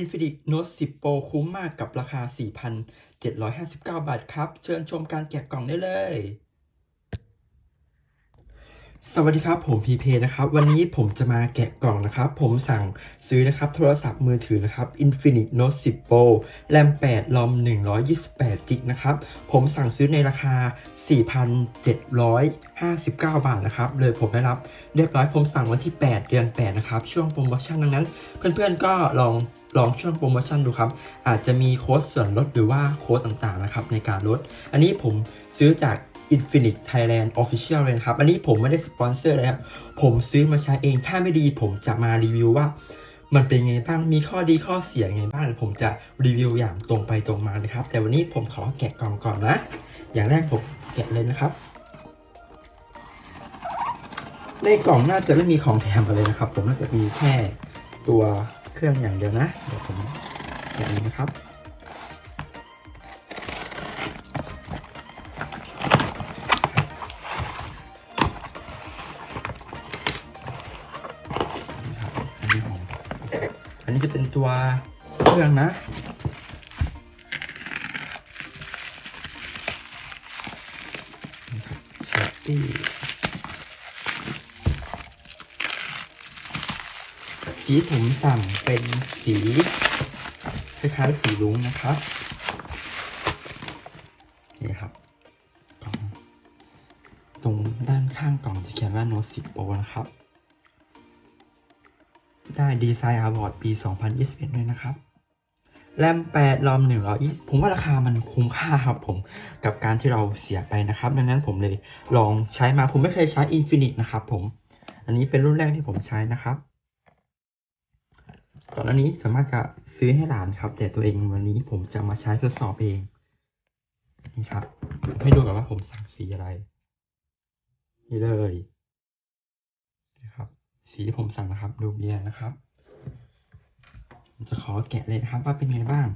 Infinix Note 10 Pro คุ้มมากกับราคา 4,759 บาทครับ เชิญชมการแกะกล่องได้เลย สวัสดีครับผมพีเพนะครับ วันนี้ผมจะมาแกะกล่องนะครับ ผมสั่งซื้อนะครับ โทรศัพท์มือถือนะครับ Infinix Note 10 Pro แรม8 ROM 128 g b นะครับ ผมสั่งซื้อในราคา 4,759 บาทนะครับ เลยผมได้รับเรียบร้อยผมสั่งวันที่ 8 เดือน 8 นะครับ ช่วงโปรโมชั่นดังนั้น เพื่อนๆก็ลอง ลองช่วงโปรโมชั่นดูครับ อาจจะมีโค้ดส่วนลดหรือว่าโค้ดต่างๆนะครับในการลด อันนี้ผมซื้อจาก Infinix Thailand Official เลยนะครับ อันนี้ผมไม่ได้สปอนเซอร์เลยครับ ผมซื้อมาใช้เอง ถ้าไม่ดีผมจะมารีวิวว่า มันเป็นไงบ้าง มีข้อดีข้อเสียไงบ้าง ผมจะรีวิวอย่างตรงไปตรงมาเลยครับ แต่วันนี้ผมขอแกะกล่องก่อนนะ อย่างแรกผมแกะเลยนะครับ ในกล่องน่าจะไม่มีของแถมอะไรนะครับ ผมน่าจะมีแค่ตัว รื่องอย่างเดียวนะ เดี๋ยวผมแกะเลยนะครับอันนี้ของอันนี้จะเป็นตัวเครื่องนะแชปปี้ สีผมสั่งเป็นสีคล้ายๆสีรุ้งนะครับ นี่ครับกล่องตรงด้านข้างกล่องจะเขียนว่า Note 10 Pro นะครับ ได้ดีไซน์อาร์บอร์ดปี 2021ด้วยนะครับแรม8รอม120ผมว่าราคามันคุ้มค่าครับผมกับการที่เราเสียไปนะครับ ดังนั้นผมเลยลองใช้มาผมไม่เคยใช้ Infinix นะครับผม อันนี้เป็นรุ่นแรกที่ผมใช้นะครับ ก่อนอันนี้สามารถจะซื้อให้หลานครับ แต่ตัวเองวันนี้ผมจะมาใช้ทดสอบเอง นี่ครับ ให้ดูกันว่าผมสั่งสีอะไร นี่เลยนะครับ สีที่ผมสั่งนะครับ ดูเบียร์นะครับ ผมจะขอแกะเลยนะครับว่าเป็นไงบ้าง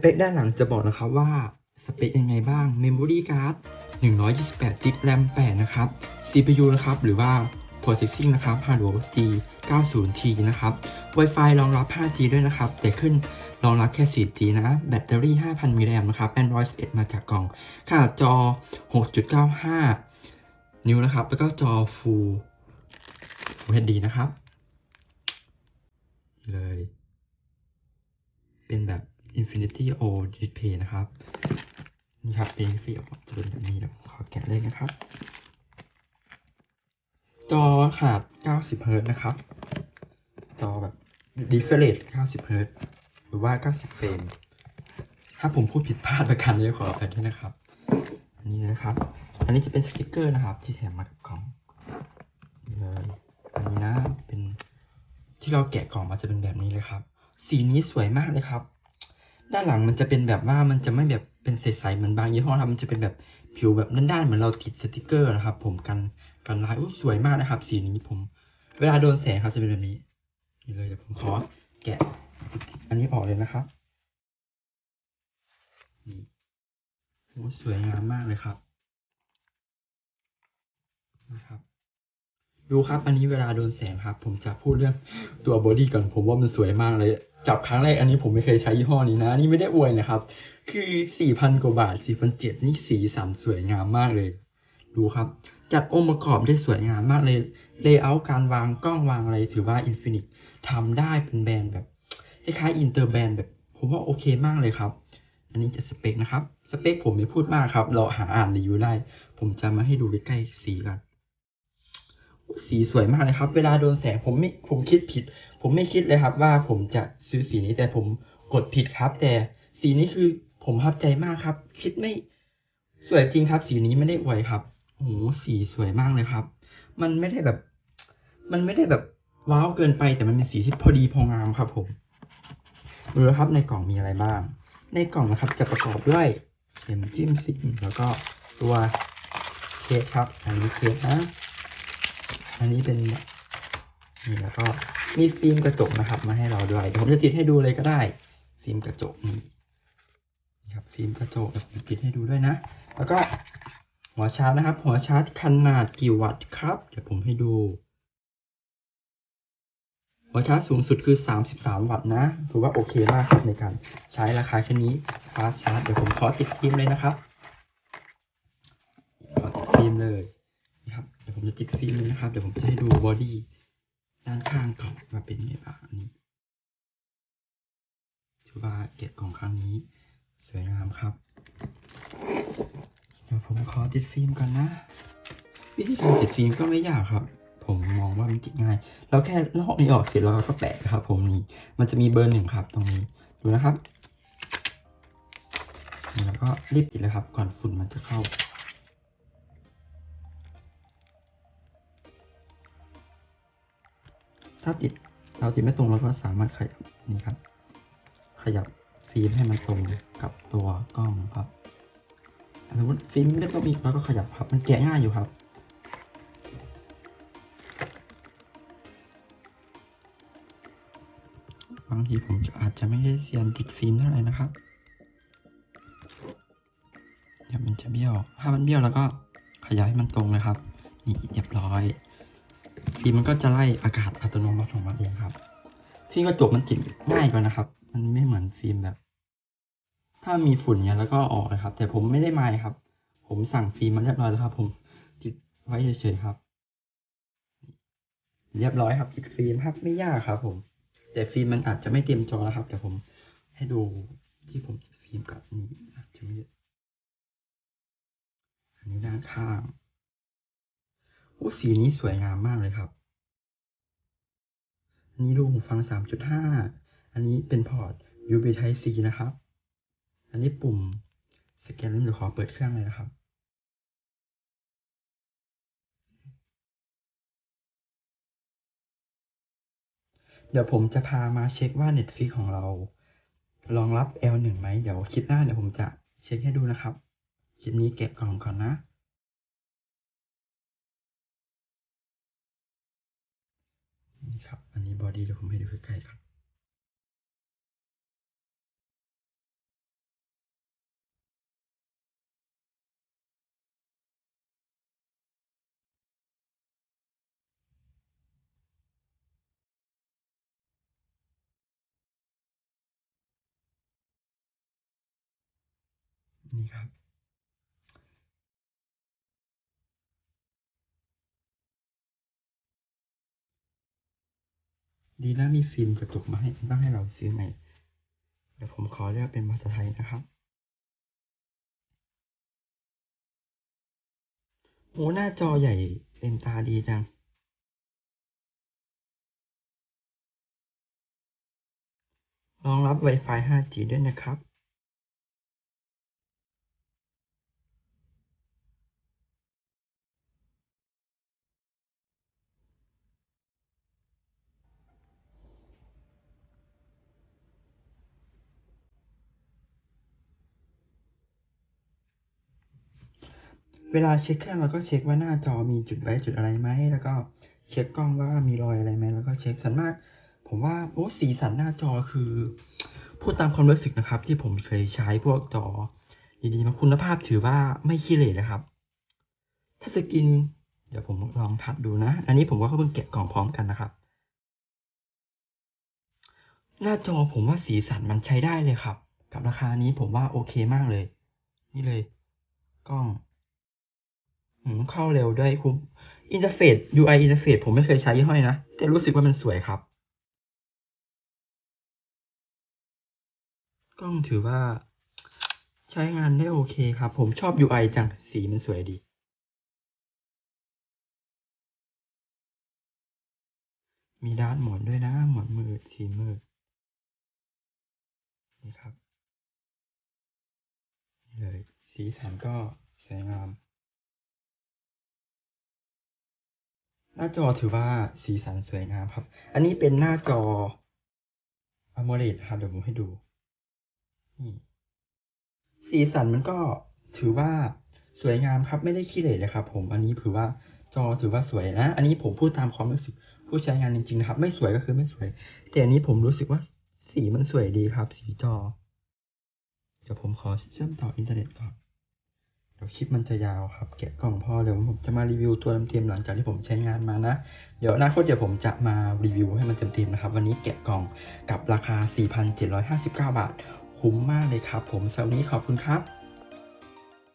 เปคด้านหลังจะบอกนะครับว่าสเปคยังไงบ้าง Memory Card 128 g b RAM 8 นะครับ CPU นะครับ หรือว่า Processing นะครับ Helio G 90T นะครับ Wi-Fi รองรับ 5G ด้วยนะครับ แต่ขึ้นรองรับแค่ 4G นะ แบตเตอรี่ 5,000 มิลลิแอมป์นะครับ Android 11 มาจากกล่องขนาดจอ 6.95 นิ้วนะครับ แล้วก็จอ Full Full HD นะครับ เลย เป็นแบบ Infinity O Display นะครับ นี่ครับเป็น Infinity O จะเป็นแบบนี้เดี๋ยวผมขอแกะเลยนะครับ จอขนาด90เฮิร์ตนะครับ จอแบบ refresh 90เฮิร์ตหรือว่า 90 เฟรม ถ้าผมพูดผิดพลาดประการนี้ขออภัยด้วยนะครับ อันนี้นะครับ อันนี้จะเป็นสติกเกอร์นะครับ ที่แถมมากับกล่องเลยอันนี้นะ เป็นที่เราแกะกล่องมาจะเป็นแบบนี้เลยครับ สีนี้สวยมากเลยครับ ด้านหลังมันจะเป็นแบบว่ามันจะไม่แบบเป็นใสๆเหมือนบางยี่ห้อครับมันจะเป็นแบบผิวแบบด้านๆเหมือนเราติดสติกเกอร์นะครับ ผมกันกันลายอุ้สวยมากนะครับ สีนี้ผม เวลาโดนแสงครับจะเป็นแบบนี้นี่เลยเดี๋ยวผมขอแกะสติกอันนี้ออกเลยนะครับนี่โอ้สวยงามมากเลยครับนะครับดูครับ อันนี้เวลาโดนแสงครับ ผมจะพูดเรื่องตัวบอดี้ก่อนผมว่ามันสวยมากเลย จับครั้งแรกอันนี้ผมไม่เคยใช้ยี่ห้อนี้นะ นี่ไม่ได้อวยนะครับ คือสี่พันกว่าบาทสี่พันเจ็ดนี่สีสันสวยงามมากเลย ดูครับ จัดองค์ประกอบได้สวยงามมากเลย เลเยอร์การวางกล้องวางอะไรถือว่า Infinix ทำได้เป็นแบรนด์แบบคล้ายๆอินเตอร์แบรนด์แบบ ผมว่าโอเคมากเลยครับ อันนี้จะสเปคนะครับ สเปคผมไม่พูดมากครับ เราหาอ่านรีวิวได้ ผมจะมาให้ดูใกล้ๆสีกัน สีสวยมากเลยครับ เวลาโดนแสงผมไม่ผมคิดผิด ผมไม่คิดเลยครับ ว่าผมจะซื้อสีนี้แต่ผมกดผิดครับ แต่สีนี้คือผมประทับใจมากครับ คิดไม่สวยจริงครับ สีนี้ไม่ได้อวยครับโอ้โหสีสวยมากเลยครับ มันไม่ได้แบบ มันไม่ได้แบบว้าวเกินไป แต่มันเป็นสีที่พอดีพองามครับ ผมดูนะครับในกล่องมีอะไรบ้าง ในกล่องนะครับจะประกอบด้วยเข็มจิ้มซิแล้วก็ตัวเคสครับ อันนี้เคสนะ อันนี้เป็นนี่แล้วก็มีฟิล์มกระจกนะครับ มาให้เราด้วยเดี๋ยวผมจะติดให้ดูเลยก็ได้ ฟิล์มกระจกนี่ครับฟิล์มกระจกเดี๋ยวผมปิดให้ดูด้วยนะ แล้วก็หัวชาร์จนะครับ หัวชาร์จขนาดกี่วัตต์ครับ เดี๋ยวผมให้ดู หัวชาร์จสูงสุดคือ 33 วัตต์นะถือว่าโอเคมากครับในการใช้ราคาแค่นี้ฟาสชาร์จเดี๋ยวผมขอติดฟิล์มเลยนะครับขอติดฟิล์มเลย นะครับเดี๋ยวผมจะติดฟิล์มเลยนะครับ เดี๋ยวผมจะให้ดูบอดี้ด้านข้างก่อนว่าเป็นไงบ้างอันนี้ถือว่าเกะกล่องครั้งนี้ สวยงามครับเดี๋ยวผมขอติดฟิล์มก่อนนะ วิธีการติดฟิล์มก็ไม่ยากครับ ผมมองว่ามันติดง่ายเราแค่ลอกนี้ออกเสร็จแล้วเราก็แปะครับ ผมนี่มันจะมีเบอร์หนึ่งครับ ตรงนี้ดูนะครับแล้วก็รีบติดเลยครับ ก่อนฝุ่นมันจะเข้า ถ้าติดเราติดไม่ตรงเราก็สามารถขยับนี่ครับ ขยับฟิล์มให้มันตรงกับตัวกล้องครับสมมติฟิล์มไม่ได้ตรงอีกเราก็ขยับครับ มันแกะง่ายอยู่ครับบางทีผมอาจจะไม่ได้เซียนติดฟิล์มเท่าไหร่นะครับเดี๋ยวมันจะเบี้ยว ถ้ามันเบี้ยวแล้วก็ขยายให้มันตรงเลยครับ นี่เรียบร้อย ฟิล์มมันก็จะไล่อากาศอัตโนมัติของมันเองครับฟิล์มกระจกมันติดง่ายกว่านะครับ มันไม่เหมือนฟิล์มแบบ ถ้ามีฝุ่นเนี้ยแล้วก็ออกเลยครับ แต่ผมไม่ได้มายครับ ผมสั่งฟิล์มมาเรียบร้อยแล้วครับ ผมติดไว้เฉยๆครับ เรียบร้อยครับติดฟิล์มครับไม่ยากครับ ผม แต่ฟิล์มมันอาจจะไม่เต็มจอนะครับเดี๋ยวผมให้ดูที่ผมติดฟิล์มกับนอาจจะไม่อันนี้ด้านข้างโอ้ สีนี้สวยงามมากเลยครับ อันนี้รูหูฟัง 3.5 อันนี้เป็นพอร์ต USB Type C นะครับ อันนี้ปุ่มสแกนเล่มเดี๋ยวขอเปิดเครื่องเลยนะครับ เดี๋ยวผมจะพามาเช็คว่า Netflix ของเรารองรับ L1 ไหม เดี๋ยวคลิปหน้าเดี๋ยวผมจะเช็คให้ดูนะครับ คลิปนี้แกะกล่องก่อนนะ นี่ครับ อันนี้บอดี้เดี๋ยวผมให้ดูใกล้ๆครับนี่ครับ ดีนะมีฟิล์มกระจกมาให้ต้องให้เราซื้อใหม่ เดี๋ยวผมขอเลือกเป็นภาษาไทยนะครับโอ้หน้าจอใหญ่เต็มตาดีจัง รองรับ Wi-Fi 5G ด้วยนะครับ เวลาเช็คเครื่องเราก็เช็คว่าหน้าจอมีจุดไว้จุดอะไรไหม แล้วก็เช็คกล้องว่ามีรอยอะไรไหม แล้วก็เช็คส่วนมาก ผมว่าโอ้สีสันหน้าจอคือ พูดตามความรู้สึกนะครับ ที่ผมเคยใช้พวกจอดีๆมาคุณภาพถือว่าไม่ขี้เหร่เลยครับ ถ้าสกิน เดี๋ยวผมลองทัดดูนะ อันนี้ผมก็เพิ่งแกะกล่องพร้อมกันนะครับ หน้าจอผมว่าสีสันมันใช้ได้เลยครับ กับราคานี้ผมว่าโอเคมากเลย นี่เลย กล้อง เข้าเร็วด้วยคุ้มอินเทอร์เฟซ UI อินเทอร์เฟซผมไม่เคยใช้ยี่ห้อยนะ แต่รู้สึกว่ามันสวยครับ กล้องถือว่า ใช้งานได้โอเคครับ ผมชอบ UI จัง สีมันสวยดี มีด้านหมอนด้วยนะ หมอนมือสีมือนี่ครับนี่เลย สีสันก็สวยงาม น้าจอถือว่าสีสันสวยงามครับ อันนี้เป็นหน้าจอ AMOLED ครับ เดี๋ยวผมให้ดู นี่ สีสันมันก็ถือว่าสวยงามครับ ไม่ได้ขี้เหร่เลยครับ ผม อันนี้ถือว่าจอถือว่าสวยนะ อันนี้ผมพูดตามความรู้สึกผู้ใช้งานจริงๆนะครับ ไม่สวยก็คือไม่สวย แต่อันนี้ผมรู้สึกว่าสีมันสวยดีครับ สีจอ เดี๋ยวผมขอเชื่อมต่ออินเทอร์เน็ตก่อน ดี๋ยวคลิปมันจะยาวครับ แกะกล่องพอเดี๋ยวผมจะมารีวิวตัวเต็มๆหลังจากที่ผมใช้งานมานะ เดี๋ยวอนาคตเดี๋ยวผมจะมารีวิวให้มันเต็มๆนะครับ วันนี้แกะกล่องกับราคา 4,759 บาท คุ้มมากเลยครับ ผมสำหรับวันนี้ขอบคุณครับ